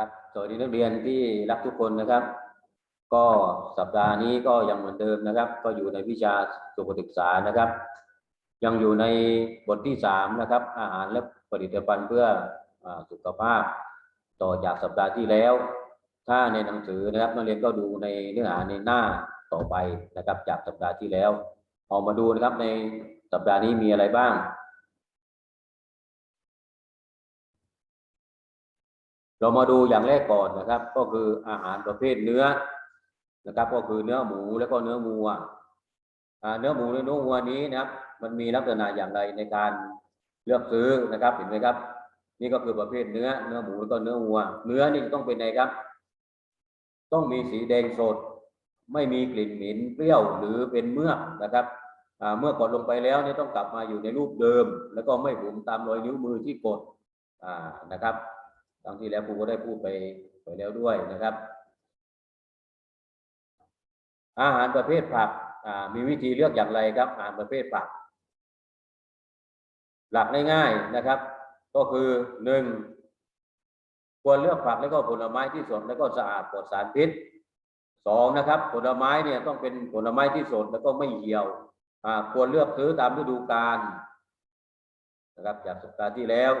ครับสวัสดีนักเรียนที่รักทุกคนนะครับ ก็สัปดาห์นี้ก็ยังเหมือนเดิมนะครับ ก็อยู่ในวิชาสุขศึกษานะครับ ยังอยู่ในบทที่สามนะครับ อาหารและผลิตภัณฑ์เพื่ออสุขภาพ ต่อจากสัปดาห์ที่แล้ว ถ้าในหนังสือนะครับนักเรียนก็ดูในเนื้อหาในหน้าต่อไปนะครับ จากสัปดาห์ที่แล้วเอามาดูนะครับในสัปดาห์นี้มีอะไรบ้าง เรามาดูอย่างแรกก่อนนะครับ ก็คืออาหารประเภทเนื้อนะครับ ก็คือเนื้อหมูแล้วก็เนื้อวัวเนื้อหมูและเนื้อวัวนี้นะครับ มันมีลักษณะอย่างไรในการเลือกซื้อนะครับเห็นไหมครับ นี่ก็คือประเภทเนื้อ เนื้อหมูแล้วก็เนื้อวัว เนื้อนี่ต้องเป็นไงครับ ต้องมีสีแดงสด ไม่มีกลิ่นเหม็นเปรี้ยวหรือเป็นเมือกนะครับเมื่อกดลงไปแล้วเนี่ยต้องกลับมาอยู่ในรูปเดิม แล้วก็ไม่บุ๋มตามรอยนิ้วมือที่กดนะครับ ครั้งที่แล้วครูก็ได้พูดไปไปแล้วด้วยนะครับ อาหารประเภทผักมีวิธีเลือกอย่างไรครับ อาหารประเภทผัก หลักง่ายๆนะครับ ก็คือหนึ่งควรเลือกผักแล้วก็ผลไม้ที่สดแล้วก็สะอาดปลอดสารพิษสองนะครับ ผลไม้เนี่ยต้องเป็นผลไม้ที่สดแล้วก็ไม่เหี่ยวควรเลือกซื้อตามฤดูกาลนะครับจากสัปดาห์ที่แล้ว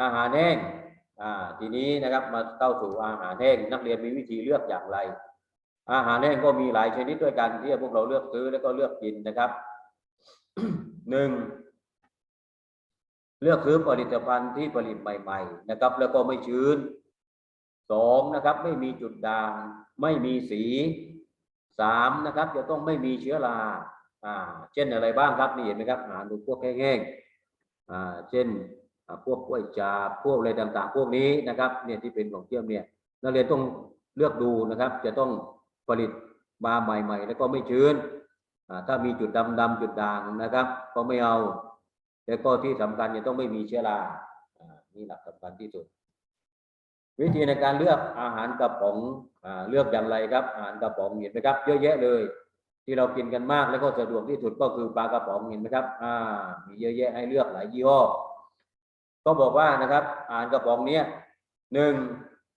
อาหารแห้งอ่าทีนี้นะครับมาเข้าสู่อาหารแห้งนักเรียนมีวิธีเลือกอย่างไร อาหารแห้งก็มีหลายชนิดด้วยกันที่พวกเราเลือกซื้อแล้วก็เลือกกินนะครับหนึ่งเลือกซื้อผลิตภัณฑ์ที่ผลิตใหม่ ๆ นะครับ แล้วก็ไม่ชื้นสองนะครับ ไม่มีจุดด่าง ไม่มีสีสามนะครับ จะต้องไม่มีเชื้อราอ่า เช่นอะไรบ้างครับนี่เห็นไหมครับอาหารดูพวกแห้งๆอ่า เช่น พวกกล้วยจาพวกอะไรต่าง ๆ พวกนี้นะครับเนี่ยที่เป็นของเทียมเนี่ยนักเรียนต้องเลือกดูนะครับ จะต้องผลิตมาใหม่ ๆ แล้วก็ไม่ชื้นถ้ามีจุดดำๆจุดด่างนะครับ ก็ไม่เอา แล้วก็ที่สำคัญจะต้องไม่มีเชื้อราอ่านี่หลักสำคัญที่สุด วิธีในการเลือกอาหารกระป๋องอเลือกอย่างไรครับอาหารกระป๋องเห็นไหมครับ เยอะแยะเลย ที่เรากินกันมากแล้วก็สะดวกที่สุดก็คือปลากระป๋องเห็นไหมครับอ่ามีเยอะแยะให้เลือกหลายยี่ห้อ ก็บอกว่านะครับอ่านกระป๋องเนี้ยหนึ่ง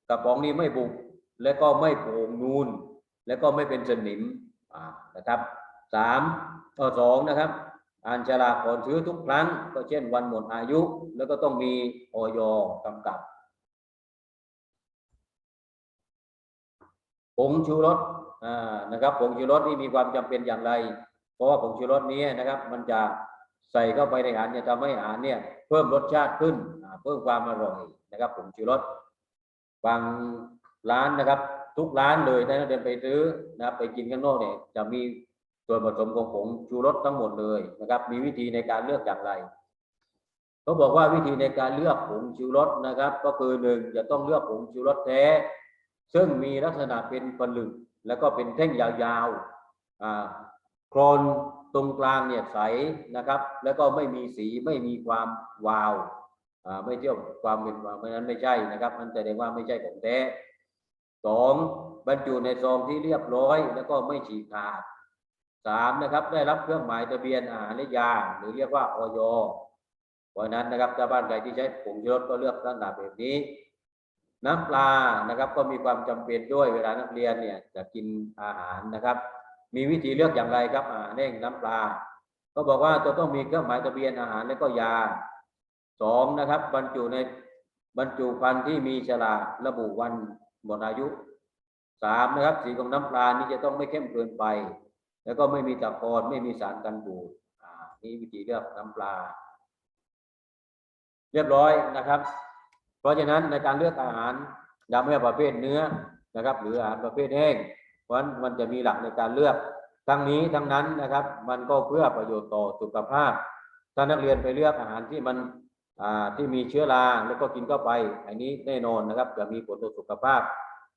กระป๋องนี้ไม่บุกและก็ไม่โป่งนูน และก็ไม่เป็นสนิมนะครับสามข้อสองนะครับ อ่านฉลากก่อนซื้อทุกครั้ง ก็เช่นวันหมดอายุ แล้วก็ต้องมีออยกำกับผงชูรสนะครับผงชูรสนี่มีความจำเป็นอย่างไร เพราะว่าผงชูรสนี้นะครับ มันจะ ใส่เข้าไปในอาหารจะทำให้อาหารเนี่ยเพิ่มรสชาติขึ้นเพิ่มความอร่อยนะครับผงชูรสบางร้านนะครับ ทุกร้านเลยถ้าเราเดินไปซื้อนะครับไปกินข้างนอกเนี่ยจะมีส่วนผสมของผงชูรสทั้งหมดเลยนะครับ มีวิธีในการเลือกอย่างไรเขาบอกว่าวิธีในการเลือกผงชูรสนะครับ ก็คือหนึ่งจะต้องเลือกผงชูรสแท้ ซึ่งมีลักษณะเป็นผลึกแล้วก็เป็นแท่งยาวๆโครน ตรงกลางเนี่ยใสนะครับ แล้วก็ไม่มีสีไม่มีความวาวไม่เที่ยวความเป็นวาวเพราะนั้นไม่ใช่นะครับมันแสดงว่าไม่ใช่ของแท้สองบรรจุในซองที่เรียบร้อย แล้วก็ไม่ฉีกขาดสามนะครับได้รับเครื่องหมายทะเบียนอาหารและยาหรือเรียกว่าออยเพราะนั้นนะครับชาวบ้านใครที่ใช้ผงชูรสก็เลือกลักษณะแบบนี้ น้ำปลานะครับก็มีความจำเป็นด้วยเวลานักเรียนเนี่ยจะกินอาหารนะครับ มีวิธีเลือกอย่างไรครับอาหารแห้งน้ำปลา ก็บอกว่าจะต้องมีเครื่องหมายทะเบียนอาหารและก็ยาสองนะครับ บรรจุในบรรจุภัณฑ์ที่มีฉลากระบุวันหมดอายุสามนะครับสีของน้ำปลานี่จะต้องไม่เข้มเกินไป แล้วก็ไม่มีตะกอนไม่มีสารกันบูดอ่านี่วิธีเลือกน้ำปลา เรียบร้อยนะครับ เพราะฉะนั้นในการเลือกอาหารย้ำให้ประเภทเนื้อนะครับ หรืออาหารประเภทแห้ง เพราะฉะนั้นมันจะมีหลักในการเลือกทั้งนี้ทั้งนั้นนะครับ มันก็เพื่อประโยชน์ต่อสุขภาพ ถ้านักเรียนไปเลือกอาหารที่มันที่มีเชื้อราแล้วก็กินเข้าไป อันนี้แน่นอนนะครับ จะมีผลต่อสุขภาพ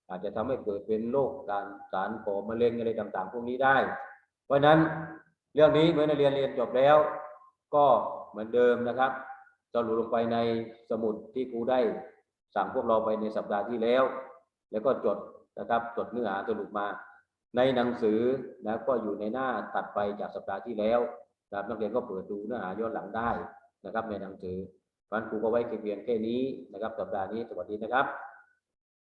อาจจะทำให้เกิดเป็นโรคการสารก่อมะเร็งอะไรต่าง ๆ พวกนี้ได้ เพราะฉะนั้นเรื่องนี้เมื่อนักเรียนเรียนจบแล้ว ก็เหมือนเดิมนะครับสรุปลงไปในสมุดที่ครูได้สั่งพวกเราไปในสัปดาห์ที่แล้ว แล้วก็จด นะครับจดเนื้อหาสรุปมา ในหนังสือนะก็อยู่ในหน้าตัดไปจากสัปดาห์ที่แล้วนะครับนักเรียนก็เปิดดูเนื้อหาย้อนหลังได้นะครับ ในหนังสือวันครูก็ไว้เพียงแค่นี้นะครับ สัปดาห์นี้สวัสดีนะครับ